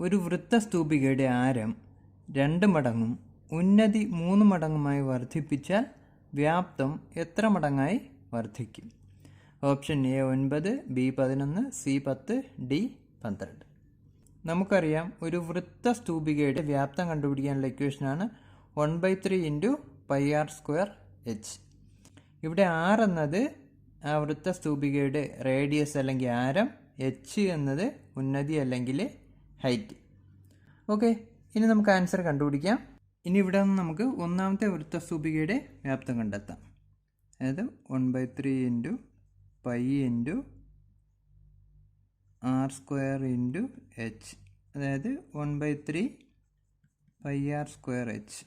ഒരു വൃത്തസ്തൂപികയുടെ ആരം രണ്ട് മടങ്ങും ഉന്നതി മൂന്ന് മടങ്ങുമായി വർദ്ധിപ്പിച്ചാൽ വ്യാപ്തം എത്ര മടങ്ങായി വർദ്ധിക്കും? ഓപ്ഷൻ എ ഒൻപത് ബി പതിനൊന്ന് സി പത്ത് ഡി പന്ത്രണ്ട്. നമുക്കറിയാം ഒരു വൃത്തസ്തൂപികയുടെ വ്യാപ്തം കണ്ടുപിടിക്കാനുള്ള ഇക്വേഷനാണ് one by three into pi R square H ഇവിടെ ആർ എന്നത് ആ വൃത്തസ്തൂപികയുടെ റേഡിയസ് അല്ലെങ്കിൽ ആരം എച്ച് എന്നത് ഉന്നതി അല്ലെങ്കിൽ ഹൈറ്റ്. ഓക്കെ ഇനി നമുക്ക് ആൻസർ കണ്ടുപിടിക്കാം. ഇനി ഇവിടെ നിന്ന് നമുക്ക് ഒന്നാമത്തെ വൃത്തസ്തൂപികയുടെ വ്യാപ്തം കണ്ടെത്താം. അതായത് one by three into pi into R square into H അതായത് one by three pi R square H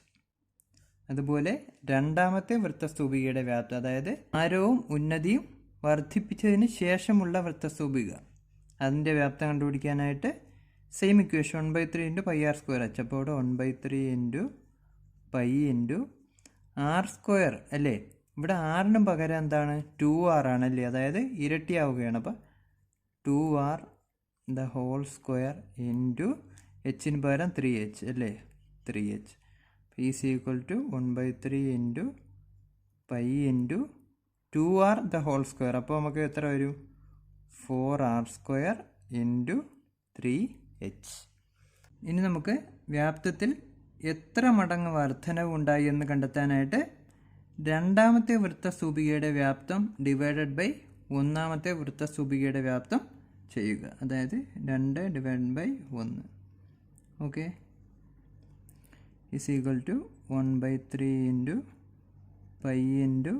അതുപോലെ രണ്ടാമത്തെ വൃത്തസ്തൂപികയുടെ വ്യാപ്തം അതായത് ആരവും ഉന്നതിയും വർദ്ധിപ്പിച്ചതിന് ശേഷമുള്ള വൃത്തസ്തൂപിക അതിന്റെ വ്യാപ്തം കണ്ടുപിടിക്കാനായിട്ട് same equation one by three into pi R square അച്ചപ്പോട് one by three into pi into R square അല്ലേ? ഇവിടെ ആറിന് പകരം എന്താണ്? ടു ആർ ആണല്ലേ അതായത് ഇരട്ടിയാവുകയാണ് അപ്പോൾ two R the whole square into എച്ചിന് പകരം ത്രീ എച്ച് അല്ലേ? Three H is equal to one by three into pi into two R the whole square അപ്പോൾ നമുക്ക് എത്ര വരും? Four R square into three H ഇനി നമുക്ക് വ്യാപ്തത്തിൽ എത്ര മടങ്ങ് വർധനവ് ഉണ്ടായി എന്ന് കണ്ടെത്താനായിട്ട് രണ്ടാമത്തെ വൃത്തസൂപികയുടെ വ്യാപ്തം ഡിവൈഡഡ് ബൈ ഒന്നാമത്തെ വൃത്തസൂപികയുടെ വ്യാപ്തം ചെയ്യുക. അതായത് രണ്ട് ഡിവൈഡ് ബൈ ഒന്ന്. Okay is equal to 1 by 3 into pi into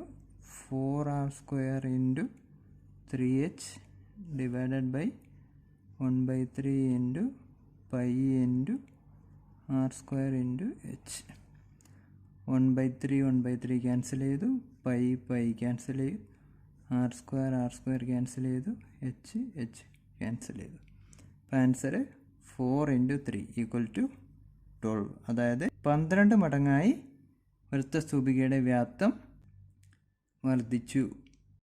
4r square into 3h divided by 1 three 3 pi into R square into H h. 1 three 3 1 three 3 cancel ചെയ്തു. പൈ പൈ ക്യാൻസൽ ചെയ്തു. R square R square cancel ചെയ്തു. H H cancel ചെയ്തു. അപ്പോൾ answer four into three equal to twelve അതായത് പന്ത്രണ്ട് മടങ്ങായി വൃത്തസ്തൂപികയുടെ വ്യാപ്തം വർദ്ധിച്ചു.